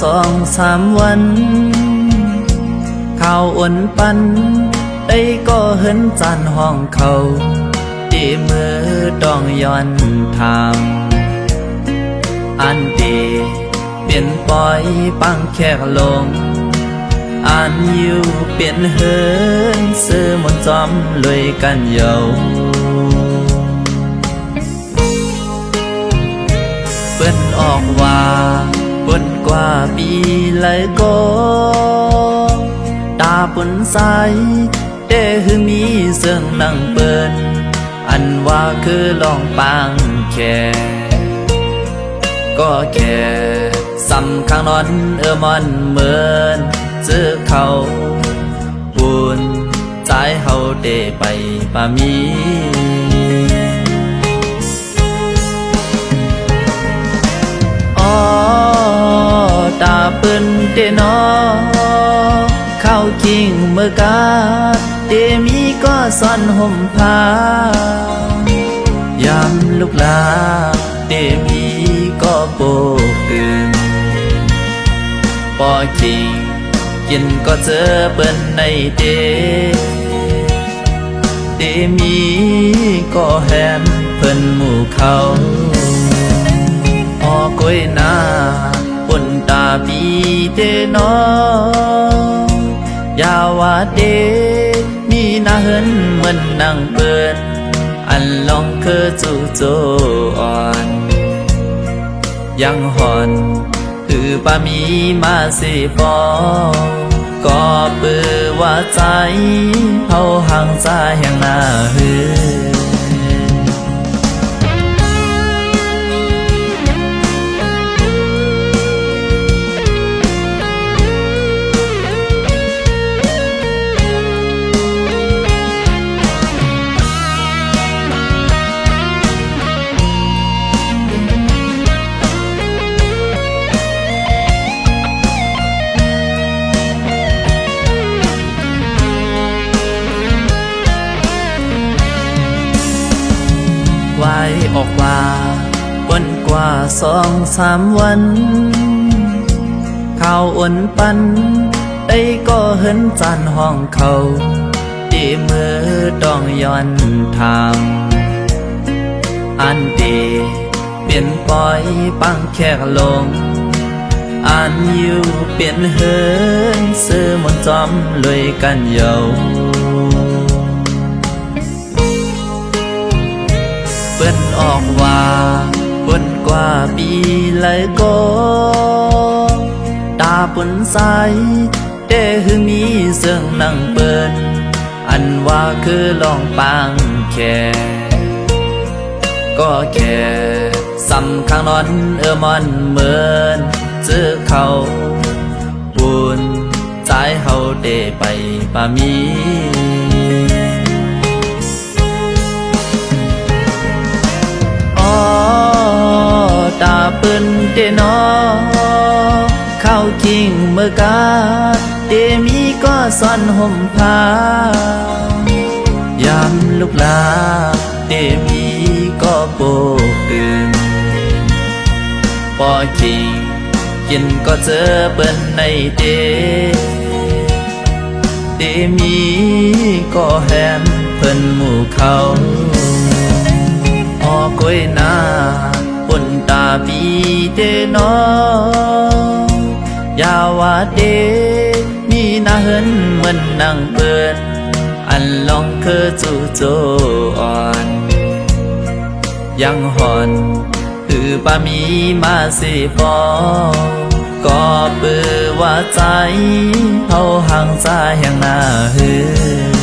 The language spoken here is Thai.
สองสามวันข้าวอ่อนปันได้ก็เห็นจานห้องเขาดีมือต้องย้อนทางอันเดเปลี่ยนปล่อยปังแขกลง อันอยู่เปลี่ยนเฮินซื้อมนจอมลวยกันเยาเปิ้นออกว่า กว่าปีเลยก็ตาปนใสเด้คือมีเสื่องนั่งเปิ้นอันว่าคือลองปังแค่ก็แค่สำข้างนอนเออมันเหมือนเจอเขาบุญใจเฮาเดไปปามี นเดนอเข้าคิงเมื่อกาเดมีก็ซ่อนห่มผ้ายามลูกลาเดมีก็โปกตื่นปอคิงกินก็เจอเปิ้นในเดเดมีก็แฮมเพิ่นหมู่เขาพอกล้วยน้า ปีเตนอยาว่าเดมีหน้าเหินเหมือนนางเปิดอันลองเคอจูโจอ่อน ยังหอนคือปามีมาสิปอก็เปือว่าใจเฮาห่างใจแห่งหน้าเฮือ ไว้ออกว่าบนกว่าสองสามวันข้าวอ่อนปันได้ก็เห็นจานห้องเขาดีมือต้องย้อนทางอันเดเปลี่ยนปล่อยปังแขกลงอันอยู่เปลี่ยนเฮินซื้อมนจอมลยกันเยา ตาปนใสเด้คือมีเสื่องนั่งเปิด อันว่าคือลองปังแค่ก็แค่สำข้างนอนเออมันเหมือนเจอเขาบุญใจเฮาเดไปปามี เข้าคิงเมื่อกาเดมีก็ซ่อนห่มผ้ายามลูกลาเดมีก็โปกตื่นปอคิงกินก็เจอเปิ้นในเดเดมีก็แฮมเพิ่นหมู่เขาพอกล้วยหน้าปนตาปีเตนอ ยาว่าเดมีหน้าเหินเหมือนนางเปิด อันลองเคอจูโจอ่อน ยังหอนคือปามีมาสิปอก็เปือว่าใจเฮาห่างใจแห่งหน้าเฮือ